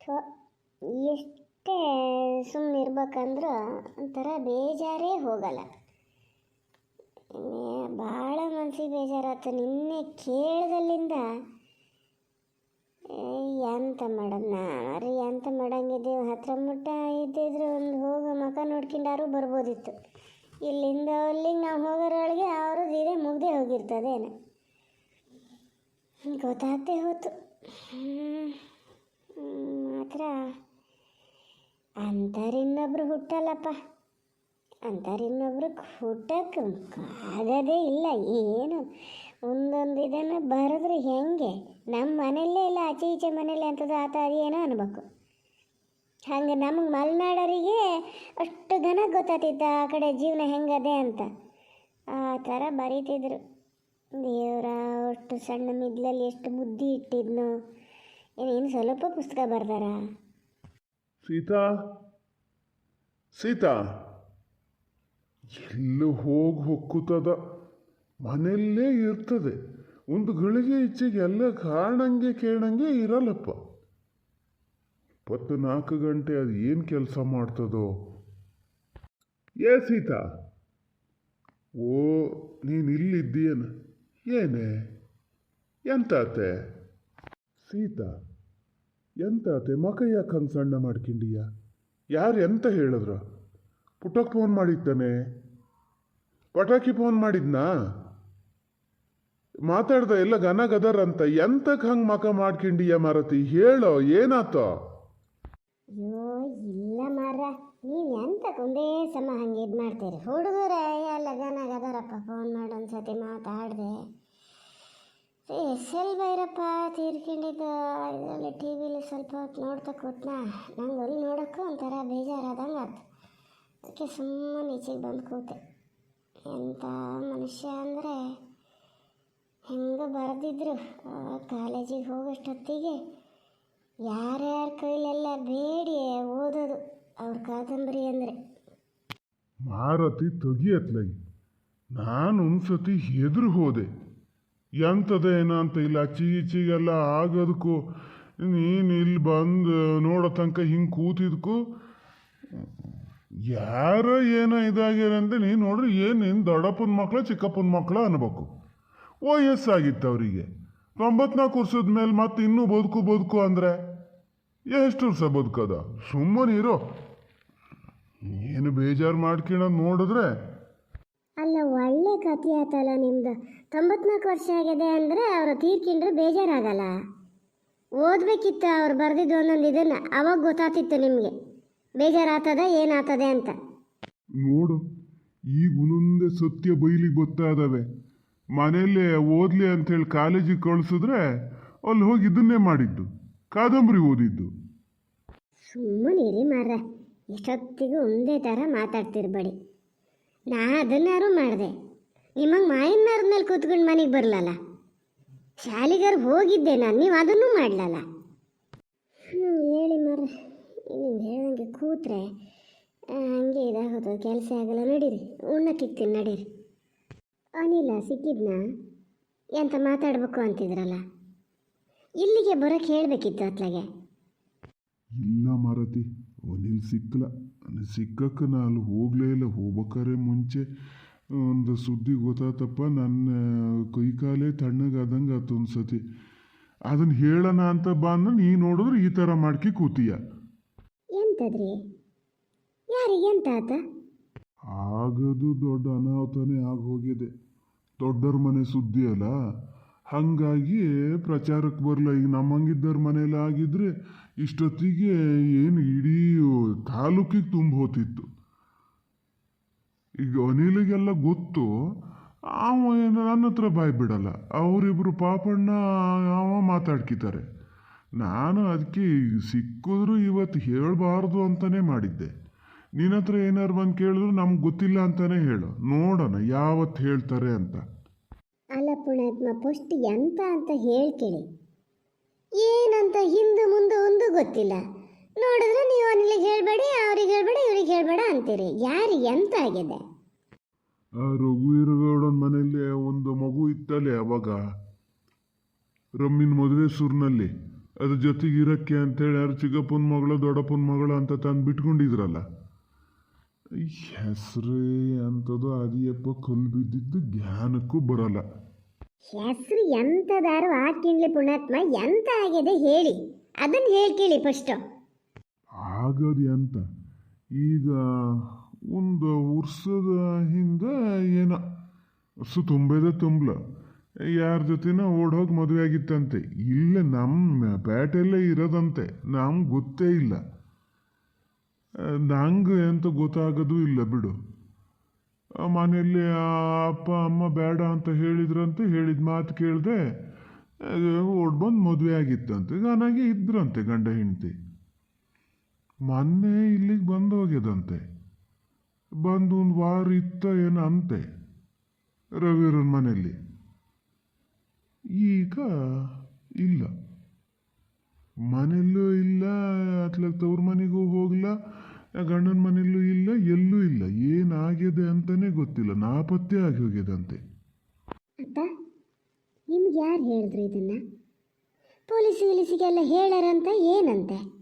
ಥೋ ಎಷ್ಟೇ ಸುಮ್ಮನೆ ಇರ್ಬೇಕಂದ್ರೂ ಒಂಥರ ಬೇಜಾರೇ ಹೋಗಲ್ಲ. ಭಾಳ ಮನ್ಸಿಗೆ ಬೇಜಾರಾಯ್ತು. ನಿನ್ನೆ ಕೇಳ್ದಲ್ಲಿಂದ ಎಂತ ಮೇಡಮ್ ರೀ ಎಂತ ಮಾಡಂಗಿದ್ದೇವೆ? ಹತ್ರ ಮುಟ್ಟ ಇದ್ದಿದ್ರೆ ಒಂದು ಹೋಗೋ ಮಕ ನೋಡ್ಕೊಂಡಾರು ಬರ್ಬೋದಿತ್ತು. ಇಲ್ಲಿಂದ ಅಲ್ಲಿಗೆ ನಾವು ಹೋಗೋರೊಳಗೆ ಅವರು ಇದೇ ಮುಗ್ದೇ ಹೋಗಿರ್ತದೇನು. ಗೊತ್ತಾಗ್ತೇ. ಹ್ಮ್, ಮಾತ್ರ. ಅಂಥವ್ರಿನ್ನೊಬ್ರು ಹುಟ್ಟಲ್ಲಪ್ಪ. ಅಂಥವ್ರಿನ್ನೊಬ್ರು ಹುಟ್ಟಕ್ಕೆ ಆಗೋದೇ ಇಲ್ಲ. ಏನು? ಒಂದೊಂದು ಇದನ್ನು ಬರೆದ್ರೆ ಹೆಂಗೆ? ನಮ್ಮ ಮನೆಯಲ್ಲೇ ಇಲ್ಲ, ಆಚೆ ಈಚೆ ಮನೇಲಿ ಅಂಥದ್ದು ಆತ ಏನೋ ಅನ್ಬೇಕು. ಹಂಗೆ ನಮಗೆ ಮಲೆನಾಡೋರಿಗೆ ಅಷ್ಟು ಘನ ಗೊತ್ತಾಗ್ತಿತ್ತು ಆ ಕಡೆ ಜೀವನ ಹೆಂಗದೆ ಅಂತ. ಆ ಥರ ಬರೀತಿದ್ರು. ದೇವರ ಅಷ್ಟು ಸಣ್ಣ ಮಿದ್ಲಲ್ಲಿ ಎಷ್ಟು ಬುದ್ಧಿ ಇಟ್ಟಿದ್ನು. ಏನು ಸ್ವಲ್ಪ ಪುಸ್ತಕ ಬರ್ದಾರ? ಸೀತಾ ಸೀತಾ, ಎಲ್ಲೂ ಹೋಗಿ ಹೊಕ್ಕುತ್ತದ ಮನೆಯಲ್ಲೇ ಇರ್ತದೆ. ಒಂದು ಗಳಿಗೆ ಈಚೆಗೆ ಎಲ್ಲ ಕಾಣಂಗೆ ಕೇಳಂಗೆ ಇರಲ್ಲಪ್ಪ. ಇಪ್ಪತ್ತು ನಾಲ್ಕು ಗಂಟೆ ಅದು ಏನು ಕೆಲಸ ಮಾಡ್ತದೋ? ಏ ಸೀತಾ, ಓ, ನೀನು ಇಲ್ಲಿದ್ದೀಯೇನು? ಏನೇ? ಎಂತಾತೆ? ಸೀತಾ ಎಂತಾತೆ ಮಕ ಯಾಕೆ ಹಂಗೆ ಸಣ್ಣ ಮಾಡ್ಕೊಂಡಿಯ? ಯಾರು ಎಂತ ಹೇಳಿದ್ರು? ಪುಟಕ್ಕೆ ಫೋನ್ ಮಾಡಿದ್ದಾನೆ? ಪಟಾಕಿ ಫೋನ್ ಮಾಡಿದ್ನಾ? ಮಾತಾಡ್ದ ಎಲ್ಲ ಗನ ಗದರ್ ಅಂತ ಎಂತಕ್ಕೆ ಹಂಗೆ ಮಕ ಮಾಡ್ಕೊಂಡಿಯ ಮಾರತಿ? ಹೇಳೋ, ಏನಾತೋ? ಅಯ್ಯೋ, ಇಲ್ಲ ಮಾರ ನೀವು ಎಂತ ಒಂದೇ ಸಮ ಹಂಗೆ ಇದು ಮಾಡ್ತೀರಿ? ಹುಡುಗರ ಎಲ್ಲ ಜನ ಗದರಪ್ಪ ಫೋನ್ ಮಾಡಿ ಒಂದ್ಸತಿ ಮಾತಾಡಿದೆ. ಎಸ್ ಎಲ್ ಭೈರಪ್ಪ, ತೀರ್ಕೊಂಡಿದ್ದು ಇದರಲ್ಲಿ ಟಿ ವಿಲಿ ಸ್ವಲ್ಪ ಹೊತ್ತು ನೋಡ್ತಾ ಕೂತ್ನಾ? ನಂಗೆ ಅಲ್ಲಿ ನೋಡೋಕ್ಕೂ ಒಂಥರ ಬೇಜಾರಾದಂಗೆ ಆಯ್ತು ಅದಕ್ಕೆ ಸುಮ್ಮನೆ ಈಚೆಗೆ ಬಂದು ಕೂತೆ. ಎಂಥ ಮನುಷ್ಯ ಅಂದರೆ ಹೆಂಗೆ ಬರೆದಿದ್ರು. ಕಾಲೇಜಿಗೆ ಹೋಗೋಷ್ಟೊತ್ತಿಗೆ ಯಾರ್ಯಾರ ಕೈಲೆಲ್ಲ ಬೇಡಿ ಓದೋದು ಅವ್ರ ಕಾದಂಬರಿ ಅಂದರೆ. ಮಾರತಿ ತೆಗಿಯತ್ಲಾಗಿ ನಾನು ಒಂದ್ಸತಿ ಹೆದರು ಹೋದೆ. ಎಂಥದೇನ ಅಂತ ಇಲ್ಲ, ಚೀ ಚೀಗೆಲ್ಲ ಆಗೋದಕ್ಕೂ ನೀನು ಇಲ್ಲಿ ಬಂದು ನೋಡೋ ತನಕ ಹಿಂಗೆ ಕೂತಿದ್ಕು. ಯಾರೋ ಏನೋ ಇದಾಗಿದೆ ಅಂತ ನೀನು ನೋಡ್ರಿ, ಏನು ನಿನ್ನ ದೊಡ್ಡಪ್ಪನ ಮಕ್ಕಳ ಚಿಕ್ಕಪ್ಪನ ಮಕ್ಕಳ ಅನ್ಬೇಕು. ವಯಸ್ಸಾಗಿತ್ತು ಅವರಿಗೆ. ತೊಂಬತ್ನಾಲ್ಕು ವರ್ಷದ ಮೇಲೆ ಮತ್ತೆ ಇನ್ನೂ ಬದುಕು ಬದುಕು ಅಂದರೆ ಎಷ್ಟು ವರ್ಷ ಬದುಕೋದ? ಸುಮ್ಮನೆ ಇರೋ ಏನು ಬೇಜಾರು ಮಾಡ್ಕೊಳ್ಳೋದು ನೋಡಿದ್ರೆ ಅಲ್ಲ ಒಳ್ಳೆ ಕಥೆ ಆತಲ್ಲ ನಿಮ್ದು. ತೊಂಬತ್ನಾಲ್ಕು ವರ್ಷ ಆಗಿದೆ ಅಂದರೆ ಅವರು ತೀರ್ಕೊಂಡ್ರೆ ಬೇಜಾರಾಗಲ್ಲ. ಓದಬೇಕಿತ್ತು ಅವ್ರು ಬರೆದಿದ್ದು ಒಂದೊಂದು ಇದನ್ನು ಅವಾಗ ಗೊತ್ತಾಗ್ತಿತ್ತು ನಿಮಗೆ. ಬೇಜಾರಾತದ ಏನಾಗ್ತದೆ ಅಂತ. ನೋಡು ಈಗ ಒಂದೊಂದೇ ಸತ್ಯ ಬೈಲಿಗೆ ಗೊತ್ತಾದವೆ ಇದ್ದಾವೆ ಮನೆಯಲ್ಲೇ ಓದ್ಲಿ ಅಂತೇಳಿ ಕಾಲೇಜಿಗೆ ಕಳಿಸಿದ್ರೆ ಅಲ್ಲಿ ಹೋಗಿ ಇದನ್ನೇ ಮಾಡಿದ್ದು ಕಾದಂಬರಿ ಓದಿದ್ದು. ಸುಮ್ಮನೆ ರೀ ಮಾರ್ರ. ಎಷ್ಟೊತ್ತಿಗೂ ಒಂದೇ ಥರ ಮಾತಾಡ್ತಿರ್ಬೇಡಿ. ನಾ ಅದನ್ನಾರು ಮಾಡಿದೆ. ನಿಮಗೆ ಮಾಯಿನ ಮರದ ಮೇಲೆ ಕೂತ್ಕೊಂಡು ಮನೆಗೆ ಬರಲಲ್ಲ? ಶಾಲಿಗಾರು ಹೋಗಿದ್ದೆ ನಾನು, ನೀವು ಅದನ್ನು ಮಾಡಲಲ್ಲ? ಹ್ಞೂ ಹೇಳಿ ಮರ ನೀವು ಹೇಳಂಗೆ ಕೂತ್ರೆ ಹಂಗೆ ಇದಾಗೋದು, ಕೆಲಸ ಆಗಲ್ಲ, ನಡೀರಿ. ಉಣ್ಣಕ್ಕಿಕ್ತೀನಿ ನಡೀರಿ. ಅನಿಲ, ಸಿಕ್ಕಿದ್ನಾ? ಎಂತ ಮಾತಾಡಬೇಕು ಅಂತಿದ್ರಲ್ಲ? ಇಲ್ಲಿಗೆ ಬರೋಕೆ ಹೇಳಬೇಕಿತ್ತು ಅತ್ಲಾಗೆ. ಇಲ್ಲ ಮಾರತಿ, ಅನಿಲ್ ಸಿಕ್ಕಲ್ಲ ಸಿಕ್ಕಕ್ಕೆ ನಾನು ಅಲ್ಲಿ ಹೋಗಲೇ ಇಲ್ಲ. ಹೋಗ್ಬೇಕಾರೆ ಮುಂಚೆ ಒಂದು ಸುದ್ದಿ ಗೊತ್ತಾತಪ್ಪ. ನನ್ನ ಕೈ ಕಾಲೇ ತಣ್ಣಗಾದಂಗೆ ಆತು ಒಂದು ಸತಿ. ಅದನ್ನು ಹೇಳೋಣ ಅಂತ ಬಂದು ನೀ ನೋಡಿದ್ರೆ ಈ ಥರ ಮಾಡ್ಕಿ ಕೂತೀಯ. ಎಂತದ್ರಿ? ಯಾರಿಗೆ ಎಂತ ಆತ? ಆಗದು ದೊಡ್ಡ ಅನಾಹುತನೇ ಆಗೋಗಿದೆ. ದೊಡ್ಡರ ಮನೆ ಸುದ್ದಿ ಅಲ್ಲ? ಹಾಗಾಗಿ ಪ್ರಚಾರಕ್ಕೆ ಬರಲ್ಲ. ಈಗ ನಮ್ಮಂಗಿದ್ದರ ಮನೇಲಿ ಆಗಿದ್ರೆ ಇಷ್ಟೊತ್ತಿಗೆ ಏನು ಇಡೀ ತಾಲೂಕಿಗೆ ತುಂಬ ಹೋತಿತ್ತು ಈಗ ಅನಿಲಿಗೆಲ್ಲ ಗೊತ್ತು, ಅವ ನನ್ನ ಹತ್ರ ಬಾಯ್ ಬಿಡಲ್ಲ. ಅವರಿಬ್ಬರು ಪಾಪಣ್ಣ, ಅವ ಮಾತಾಡ್ಕಿತಾರೆ ನಾನು ಅದಕ್ಕೆ ಸಿಕ್ಕಿದ್ರು ಇವತ್ತು ಹೇಳಬಾರ್ದು ಅಂತಲೇ ಮಾಡಿದ್ದೆ. ನಿನ್ನ ಹತ್ರ ಏನಾರು ಬಂದು ಕೇಳಿದ್ರು ನಮ್ಗೆ ಗೊತ್ತಿಲ್ಲ ಅಂತಲೇ ಹೇಳು. ನೋಡೋಣ, ಯಾವತ್ತು ಹೇಳ್ತಾರೆ ಅಂತ. ಪುಣಾತ್ಮ ಫಸ್ಟ್ ಎಂತ ಅಂತ ಹೇಳ್ಕೇಳಿ. ಏನಂತ ಹಿಂದೆ ಮುಂದೆ ಒಂದು ಗೊತ್ತಿಲ್ಲ. ನೋಡಿದ್ರೆ ನೀವು ಅವನಿಗೆ ಹೇಳಬೇಡಿ, ಅವ್ರಿಗೆ ಹೇಳಬೇಡ, ಇವ್ರಿಗೆ ಹೇಳಬೇಡ ಅಂತೀರಿ. ಯಾರಿಗೆ ಎಂತ ಆಗಿದೆ? ಆ ರಘುವೀರಗೌಡನ ಮನೆಯಲ್ಲಿ ಒಂದು ಮಗು ಇತ್ತಲ್ಲೇ ಅವಾಗ? ರಮ್ಮಿನ ಮದುವೆ ಸುರ್ನಲ್ಲಿ. ಅದ್ರ ಜೊತೆಗೆ ಇರಕ್ಕೆ ಅಂತೇಳಿ ಯಾರು ಚಿಕ್ಕಪ್ಪನ ಮಗಳು, ದೊಡ್ಡಪ್ಪನ ಮಗಳು ಅಂತ ತಂದು ಬಿಟ್ಕೊಂಡಿದ್ರಲ್ಲ? ಹೆಸ್ರೇ ಅಂಥದ್ದು, ಅದಿಯಪ್ಪ ಕಲ್ಲು ಬಿದ್ದಿದ್ದು ಜ್ಞಾನಕ್ಕೂ ಬರಲ್ಲ. ಹೆಸರು ಎಂಥದಾರು ಹಾಕಿನ್ಲಿ ಪುಣಾತ್ಮ ಎಂತ ಆಗಿದೆ ಹೇಳಿ. ಅದನ್ನು ಹೇಳ್ಕೇಳಿ ಫಸ್ಟು ಆಗದು ಎಂತ? ಈಗ ಒಂದು ವರ್ಷದ ಹಿಂದೆ ಏನೋ ವರ್ಷ ತುಂಬದ ತುಂಬಲ. ಯಾರ ಜೊತೆನ ಓಡೋಗಿ ಮದುವೆ ಆಗಿತ್ತಂತೆ. ಇಲ್ಲ ನಮ್ಮ ಪೇಟೆಯಲ್ಲೇ ಇರೋದಂತೆ. ನಮ್ಗೆ ಗೊತ್ತೇ ಇಲ್ಲ. ನಂಗೆ ಅಂತ ಗೊತ್ತಾಗೋದು ಇಲ್ಲ ಬಿಡು. ಆ ಮನೆಯಲ್ಲಿ ಅಪ್ಪ, ಅಮ್ಮ ಬೇಡ ಅಂತ ಹೇಳಿದ್ರಂತೆ, ಹೇಳಿದ ಮಾತು ಕೇಳಿದೆ ಓಡ್ ಬಂದು ಮದುವೆ ಆಗಿತ್ತಂತೆ, ನನಗೆ ಇದ್ರಂತೆ ಗಂಡ ಹೆಂಡತಿ. ಮೊನ್ನೆ ಇಲ್ಲಿಗೆ ಬಂದು ಹೋಗ್ಯದಂತೆ. ಬಂದು ಒಂದು ವಾರ ಇತ್ತ ಏನೋ ಅಂತೆ ರವಿರನ್ ಮನೆಯಲ್ಲಿ. ಈಗ ಇಲ್ಲ. ಮನೆಯಲ್ಲೂ ಇಲ್ಲ, ಅತ್ಲಾಗ ತವ್ರ ಮನೆಗೂ ಹೋಗ್ಲ ಗಂಡನ ಮನೆಯಲ್ಲೂ ಇಲ್ಲ ಎಲ್ಲೂ ಇಲ್ಲ. ಏನಾಗಿದೆ ಅಂತಲೇ ಗೊತ್ತಿಲ್ಲ. ನಾಪತ್ತೆ ಆಗಿ ಹೋಗಿದಂತೆ. ಅತ್ತ ನಿಮ್ಗೆ ಯಾರು ಹೇಳಿದ್ರು ಇದನ್ನ? ಪೊಲೀಸ್ ಗಿಲೀಸಿಗೆಲ್ಲ ಹೇಳಾರಂತ ಏನಂತೆ?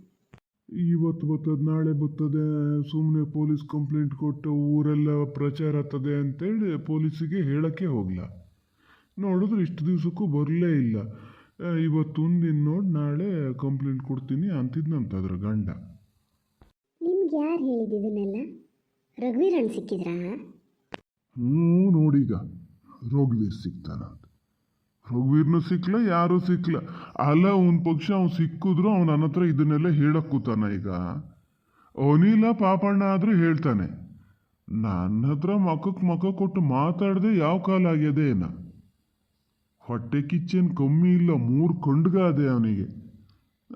ಇವತ್ತು ಬರ್ತದೆ ನಾಳೆ ಬರ್ತದೆ ಸುಮ್ಮನೆ ಪೊಲೀಸ್ ಕಂಪ್ಲೇಂಟ್ ಕೊಟ್ಟು ಊರೆಲ್ಲ ಪ್ರಚಾರ ಆಗ್ತದೆ ಅಂತೇಳಿ ಪೊಲೀಸಿಗೆ ಹೇಳಕ್ಕೆ ಹೋಗ್ಲ. ನೋಡಿದ್ರೆ ಇಷ್ಟು ದಿವಸಕ್ಕೂ ಬರಲೇ ಇಲ್ಲ. ಇವತ್ತು ಇವತ್ತೊಂದಿನ ನೋಡಿ ನಾಳೆ ಕಂಪ್ಲೇಂಟ್ ಕೊಡ್ತೀನಿ ಅಂತಿದ್ನಂತ ಅದ್ರ ಗಂಡ. ಯಾರು ಹೇಳಿದ್ದು ಇದನ್ನೆಲ್ಲ? ಅಣ್ಣ ಸಿಕ್ಕಿದ್ರಾ? ಹ್ಞೂ ನೋಡೀಗ. ರಘುವೀರ್ ಸಿಕ್ತಾನ ರಘುವೀರ್ನು ಸಿಕ್ಲ, ಯಾರೂ ಸಿಕ್ಲ. ಅಲ್ಲ, ಒಂದು ಪಕ್ಷ ಅವ್ನು ಸಿಕ್ಕಿದ್ರು ಅವ್ನು ನನ್ನ ಹತ್ರ ಇದನ್ನೆಲ್ಲ ಹೇಳಕ್ಕೆ ಕೂತಾನ ಈಗ. ಅವನಿಲ್ಲ ಪಾಪಣ್ಣ ಆದರೂ ಹೇಳ್ತಾನೆ. ನನ್ನ ಹತ್ರ ಮಖಕ್ಕೆ ಮಖ ಕೊಟ್ಟು ಮಾತಾಡದೆ ಯಾವ ಕಾಲ ಆಗ್ಯದೆ ಏನ? ಹೊಟ್ಟೆ ಕಿಚ್ಚೇನು ಕಮ್ಮಿ ಇಲ್ಲ, ಮೂರು ಕೊಂಡ್ಗಾದೆ ಅವನಿಗೆ.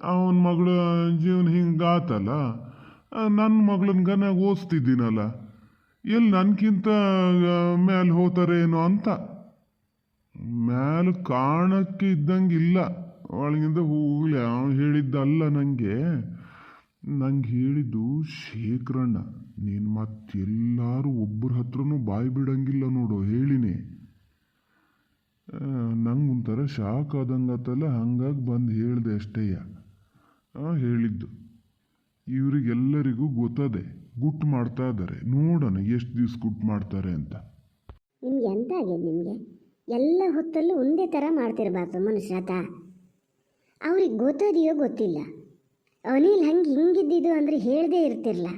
ಅವನ ಮಗಳ ಜೀವನ ಹಿಂಗಾತಲ್ಲ ನನ್ನ ಮಗಳನ್ನ ಗನ ಓದಿಸ್ತಿದ್ದೀನಲ್ಲ ಎಲ್ಲಿ ನನಗಿಂತ ಮೇಲೆ ಹೋತಾರೇನೋ ಅಂತ. ಮ್ಯಾಲೆ ಕಾಣಕ್ಕೆ ಇದ್ದಂಗಿಲ್ಲ. ಒಳಗಿಂದ ಹೋಗ್ಲಿ ಅವನು ಹೇಳಿದ್ದಲ್ಲ ನನಗೆ ನಂಗೆ ಹೇಳಿದ್ದು ಶೇಖರಣ್ಣ. ನೀನು ಮತ್ತೆಲ್ಲರೂ ಒಬ್ಬರ ಹತ್ರನೂ ಬಾಯಿ ಬಿಡಂಗಿಲ್ಲ ನೋಡು, ಹೇಳಿನಿ. ನಂಗೆ ಒಂಥರ ಶಾಕ್ ಆದಂಗತ್ತಲ್ಲ ಹಂಗಾಗಿ ಬಂದು ಹೇಳಿದೆ ಅಷ್ಟೇಯ. ಹೇಳಿದ್ದು. ಇವರಿಗೆಲ್ಲರಿಗೂ ಗೊತ್ತದೆ ಗುಟ್ ಮಾಡ್ತಾ ಇದ್ದಾರೆ. ನೋಡೋಣ ಎಷ್ಟು ದಿವ್ಸ ಗುಟ್ ಮಾಡ್ತಾರೆ ಅಂತ. ನಿಮ್ಗೆ ಎಂತ ಆಗಿದೆ ನಿಮಗೆ? ಎಲ್ಲ ಹೊತ್ತಲ್ಲೂ ಒಂದೇ ಥರ ಮಾಡ್ತಿರ್ಬಾರ್ದು ಮನುಷ್ಯತ ಅವ್ರಿಗೆ ಗೊತ್ತದೆಯೋ ಗೊತ್ತಿಲ್ಲ. ಅನಿಲ್ ಹಂಗೆ ಹಿಂಗಿದ್ದಿದ್ದು ಅಂದರೆ ಹೇಳದೇ ಇರ್ತಿರಲ್ಲ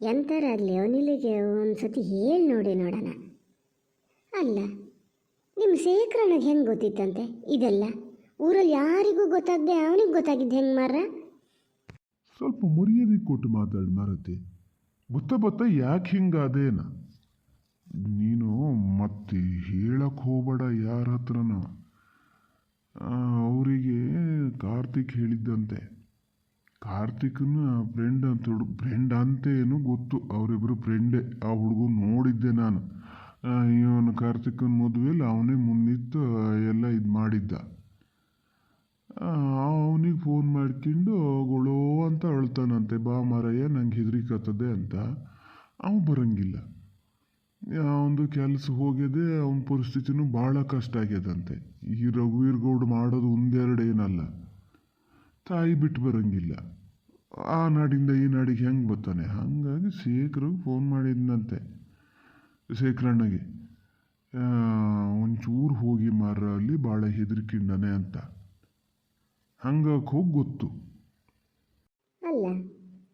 ಎಂಥರಾಗಲಿ ಅನಿಲಿಗೆ ಒಂದು ಸತಿ ಹೇಳಿ ನೋಡಿ ನೋಡೋಣ. ಅಲ್ಲ ನಿಮ್ಮ ಶೇಖರನಿಗೆ ಹೆಂಗೆ ಗೊತ್ತಿತ್ತಂತೆ? ಇದೆಲ್ಲ? ಊರಲ್ಲಿ ಯಾರಿಗೂ ಗೊತ್ತಾಗದೆ ಅವನಿಗೆ ಗೊತ್ತಾಗಿದ್ದು ಹೆಂಗೆ ಮಾರ ಸ್ವಲ್ಪ ಮರ್ಯಾದೆ ಕೊಟ್ಟು ಮಾತಾಡಿ ಮಾರತಿ. ಗೊತ್ತ ಬತ್ತ ಯಾಕೆ ಹಿಂಗಾದೇನ? ನೀನು ಮತ್ತೆ ಹೇಳಕ್ಕೆ ಹೋಗಬೇಡ ಯಾರ ಹತ್ರನೂ. ಅವರಿಗೆ ಕಾರ್ತಿಕ್ ಹೇಳಿದ್ದಂತೆ. ಕಾರ್ತಿಕ್ನ ಫ್ರೆಂಡ್ ಅಂತ ಫ್ರೆಂಡ್ ಅಂತ ಏನು ಗೊತ್ತು. ಅವರಿಬ್ಬರು ಫ್ರೆಂಡೇ ಆ ಹುಡುಗ ನೋಡಿದ್ದೆ ನಾನು. ಇವನು ಕಾರ್ತಿಕನ ಮದುವೆಯಲ್ಲಿ ಅವನೇ ಮುನ್ನಿತ್ತು ಎಲ್ಲ ಇದು ಮಾಡಿದ್ದ. ಅವನಿಗೆ ಫೋನ್ ಮಾಡ್ಕೊಂಡು ಗೊಳೋ ಅಂತ ಅಳ್ತಾನಂತೆ ಬಾ ಮಾರಯ್ಯ, ನಂಗೆ ಹೆದರಿಕತ್ತದೆ ಅಂತ. ಅವ ಬರಂಗಿಲ್ಲ. ಅವನದು ಕೆಲಸ ಹೋಗಿದೆ ಅವನ ಪರಿಸ್ಥಿತಿನೂ ಭಾಳ ಕಷ್ಟ ಆಗ್ಯದಂತೆ. ಈ ರಘುವೀರ್ ಗೌಡ್ ಮಾಡೋದು ಒಂದೆರಡು ಏನಲ್ಲ. ತಾಯಿ ಬಿಟ್ಟು ಬರಂಗಿಲ್ಲ. ಆ ನಾಡಿಂದ ಈ ನಾಡಿಗೆ ಹೆಂಗೆ ಬರ್ತಾನೆ? ಹಾಗಾಗಿ ಶೇಖರಿಗೆ ಫೋನ್ ಮಾಡಿದ್ನಂತೆ. ಶೇಖರಣ್ಣಗೆ ಒಂಚೂರು ಹೋಗಿ ಮಾರ ಅಲ್ಲಿ ಭಾಳ ಹೆದರ್ಕಿಂಡನೆ ಅಂತ. ಹಂಗಾಗಿ ಹೋಗಿ ಗೊತ್ತು. ಅಲ್ಲ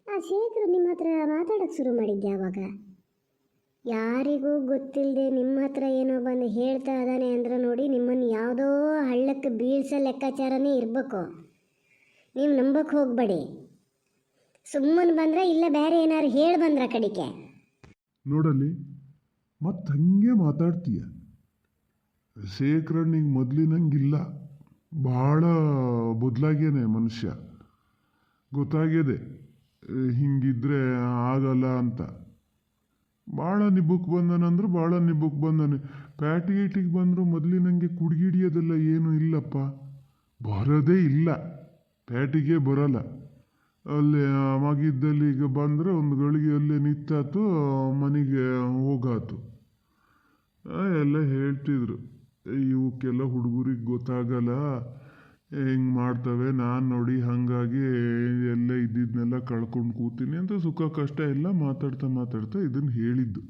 ಆ ಶೇಖರ್ ನಿಮ್ಮ ಹತ್ರ ಮಾತಾಡಕ್ಕೆ ಶುರು ಮಾಡಿದ್ದೆ ಯಾವಾಗ ಯಾರಿಗೂ ಗೊತ್ತಿಲ್ಲದೆ ನಿಮ್ಮ ಹತ್ರ ಏನೋ ಬಂದು ಹೇಳ್ತಾ ಇದ್ದಾನೆ ಅಂದ್ರೆ ನೋಡಿ ನಿಮ್ಮನ್ನು ಯಾವುದೋ ಹಳ್ಳಕ್ಕೆ ಬೀಳ್ಸೋ ಲೆಕ್ಕಾಚಾರನೇ ಇರಬೇಕು. ನೀವು ನಂಬಕ್ಕೆ ಹೋಗಬೇಡಿ. ಸುಮ್ಮನೆ ಬಂದ್ರೆ ಇಲ್ಲ ಬೇರೆ ಏನಾರು ಹೇಳಿ ಬಂದ್ರ ಕಡಿಕೆ ನೋಡಲ್ಲಿ ಮತ್ತೆ ಹಂಗೆ ಮಾತಾಡ್ತೀಯ. ಶೇಖರಣ್ಣಿಗೆ ಮೊದಲಿನಂಗಿಲ್ಲ ಭಾಳ ಬದಲಾಗ್ಯಾನೆ ಮನುಷ್ಯ. ಗೊತ್ತಾಗಿದೆ, ಹಿಂಗಿದ್ರೆ ಆಗಲ್ಲ ಅಂತ. ಭಾಳ ನಿಬ್ಬಕ್ಕೆ ಬಂದನಂದ್ರೆ ಭಾಳ ನಿಬ್ಬಕ್ಕೆ ಬಂದನೆ. ಪ್ಯಾಟಿ ಗೀಟಿಗೆ ಬಂದರೂ ಮೊದಲಿನಂಗೆ ಕುಡ್ಗಿಡಿಯೋದೆಲ್ಲ ಏನೂ ಇಲ್ಲಪ್ಪ. ಬರೋದೇ ಇಲ್ಲ. ಪ್ಯಾಟಿಗೆ ಬರಲ್ಲ. ಅಲ್ಲಿ ಮಗಿದ್ದಲ್ಲಿ ಈಗ ಬಂದರೆ ಒಂದು ಗಳಿಗೆ ಅಲ್ಲೇ ನಿಂತಾತು ಮನೆಗೆ ಹೋಗಾತು. ಎಲ್ಲ ಹೇಳ್ತಿದ್ರು. ಇವಕ್ಕೆಲ್ಲ ಹುಡುಗರಿಗೆ ಗೊತ್ತಾಗಲ್ಲ. ಹಿಂಗೆ ಮಾಡ್ತವೆ? ನಾನು ನೋಡಿ ಹಾಗಾಗಿ ಎಲ್ಲ ಇದ್ದಿದ್ದನ್ನೆಲ್ಲ ಕಳ್ಕೊಂಡು ಕೂತೀನಿ ಅಂತ ಸುಖ ಕಷ್ಟ ಎಲ್ಲ ಮಾತಾಡ್ತಾ ಮಾತಾಡ್ತಾ ಇದನ್ನು ಹೇಳಿದ್ದು.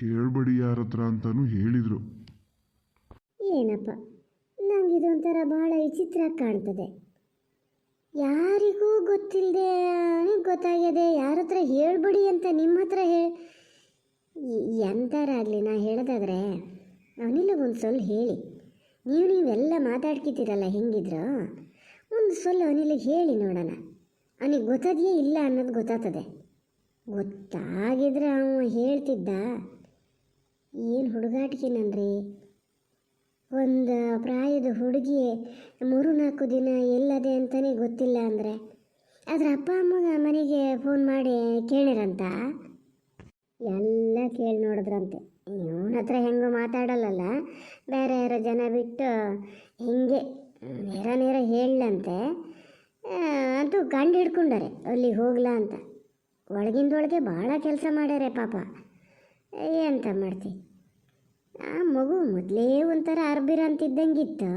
ಹೇಳ್ಬೇಡಿ ಯಾರ ಹತ್ರ ಅಂತಲೂ ಹೇಳಿದರು. ಏನಪ್ಪ? ನಂಗೆ ಇದೊಂಥರ ಬಹಳ ವಿಚಿತ್ರ ಕಾಣ್ತದೆ. ಯಾರಿಗೂ ಗೊತ್ತಿಲ್ಲದೆ ಗೊತ್ತಾಗಿದೆ ಯಾರ ಹತ್ರ ಹೇಳ್ಬೇಡಿ ಅಂತ ನಿಮ್ಮ ಹತ್ರ ಹೇಳಿ ಎಂಥರಾಗಲಿ ನಾ ಹೇಳೋದಾದ್ರೆ. ಅವನಿಲ್ಲಗೊಂದು ಸೊಲ್ ಹೇಳಿ. ನೀವು ನೀವೆಲ್ಲ ಮಾತಾಡ್ಕಿದ್ದೀರಲ್ಲ, ಹೆಂಗಿದ್ರು? ಒಂದು ಸೊಲ್ಲು ಅವನಿಲ್ಲಿಗೆ ಹೇಳಿ ನೋಡೋಣ. ಅವನಿಗೆ ಗೊತ್ತದೆಯೇ ಇಲ್ಲ ಅನ್ನೋದು ಗೊತ್ತಾಗ್ತದೆ. ಗೊತ್ತಾಗಿದ್ರೆ ಅವ ಹೇಳ್ತಿದ್ದ. ಏನು ಹುಡುಗಾಟಿಕೆನನ್ರಿ ಒಂದು ಪ್ರಾಯದ ಹುಡುಗಿ ಮೂರು ನಾಲ್ಕು ದಿನ ಎಲ್ಲದೆ ಅಂತಲೇ ಗೊತ್ತಿಲ್ಲ ಅಂದರೆ ಆದರೆ ಅಪ್ಪ ಅಮ್ಮಗ ಮನೆಗೆ ಫೋನ್ ಮಾಡಿ ಕೇಳಿರಂತ? ಎಲ್ಲ ಕೇಳಿ ನೋಡಿದ್ರಂತೆ. ಇವನ ಹತ್ರ ಹೆಂಗೂ ಮಾತಾಡಲ್ಲಲ್ಲ? ಬೇರೆ ಯಾರೋ ಜನ ಬಿಟ್ಟು ಹಿಂಗೆ ನೇರ ನೇರ ಹೇಳಂತೆ ಅಂತೂ ಗಂಡು ಹಿಡ್ಕೊಂಡಾರೆ ಅಲ್ಲಿ ಹೋಗ್ಲಾ ಅಂತ. ಒಳಗಿಂದೊಳಗೆ ಭಾಳ ಕೆಲಸ ಮಾಡ್ಯಾರೆ ಪಾಪ. ಏನಂತ ಮಾಡ್ತಿ? ಆ ಮಗು ಮೊದಲೇ ಒಂಥರ ಅರ್ಬಿರ ಅಂತಿದ್ದಂಗಿತ್ತು.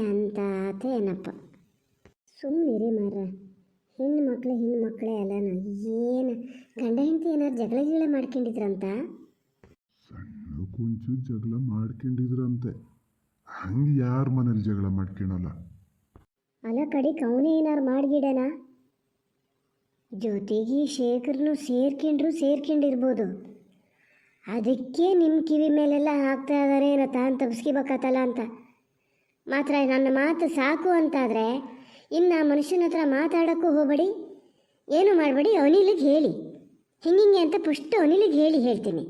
ಎಂತ ಏನಪ್ಪ? ಸುಮ್ಮನಿರಿ ಮಾರ ಹೆಣ್ಣು ಮಕ್ಕಳು ಹೆಣ್ಣು ಮಕ್ಕಳೇ ಅಲ್ಲನ ಏನು ಗಂಡ ಹೆಂಡತಿ ಏನಾದ್ರು ಜಗಳ ಗಿಗಳ ಮಾಡ್ಕೊಂಡಿದ್ರಂತ? ಸಣ್ಣ ಕುಂಚು ಜಗಳ ಮಾಡ್ಕೊಂಡಿದ್ರಂತೆ. ಹಂಗೆ ಯಾರ ಮನೇಲಿ ಜಗಳ ಮಾಡ್ಕೊಳಲ್ಲ? ಅಲ್ಲ ಕಡಿಕ್ ಅವನೇ ಏನಾರು ಮಾಡ್ಗಿಡನ? ಜೊತೆಗೆ ಶೇಖರ್ನು ಸೇರ್ಕೊಂಡ್ರು ಸೇರ್ಕೊಂಡಿರ್ಬೋದು. ಅದಕ್ಕೆ ನಿಮ್ಮ ಕಿವಿ ಮೇಲೆಲ್ಲ ಹಾಕ್ತಾ ಇದ್ದಾರೆ ಏನೋ ತಾನು ಅಂತ. ಮಾತ್ರ ನನ್ನ ಮಾತು ಸಾಕು ಅಂತಾದರೆ ಇನ್ನು ಮನುಷ್ಯನ ಹತ್ರ ಮಾತಾಡೋಕ್ಕೂ ಹೋಗಬೇಡಿ. ಏನು ಮಾಡಬೇಡಿ, ಅವನಿಲಿಗೆ ಹೇಳಿ. ಹಿಂಗಿಂಗೆ ಅಂತ ಫಸ್ಟ್ ಅವನಿಲಿಗೆ ಹೇಳಿ ಹೇಳ್ತೀನಿ.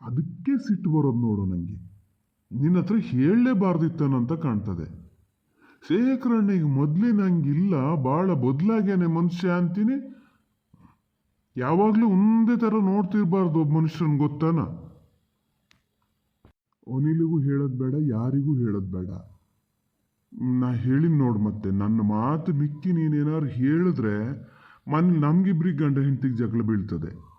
ಅದಕ್ಕೆ ಸಿಟ್ಟು ಬರೋದು ನೋಡು ನನಗೆ ನಿನ್ನ ಹತ್ರ ಹೇಳಲೇಬಾರ್ದಿತ್ತನಂತ ಕಾಣ್ತದೆ. ನನಗೆ ಇಲ್ಲ ಭಾಳ ಬದಲಾಗ್ಯಾನೆ ಮನುಷ್ಯ ಅಂತೀನಿ. ಯಾವಾಗಲೂ ಒಂದೇ ಥರ ನೋಡ್ತಿರ್ಬಾರ್ದು ಒಬ್ಬ ಮನುಷ್ಯನ ಗೊತ್ತಾನ? ಅವನಿಲಿಗೂ ಹೇಳೋದು ಬೇಡ, ಯಾರಿಗೂ ಹೇಳೋದು ಬೇಡ. ನಾ ಹೇಳಿದ್ ನೋಡು ಮತ್ತೆ, ನನ್ನ ಮಾತು ಮಿಕ್ಕಿ ನೀನೇನಾದ್ರು ಹೇಳಿದ್ರೆ ಮನ್ ನಮ್ಗಿಬ್ರಿಗೆ ಗಂಡ ಹೆಂಡತಿಗೆ ಜಗಳ ಬೀಳ್ತದೆ.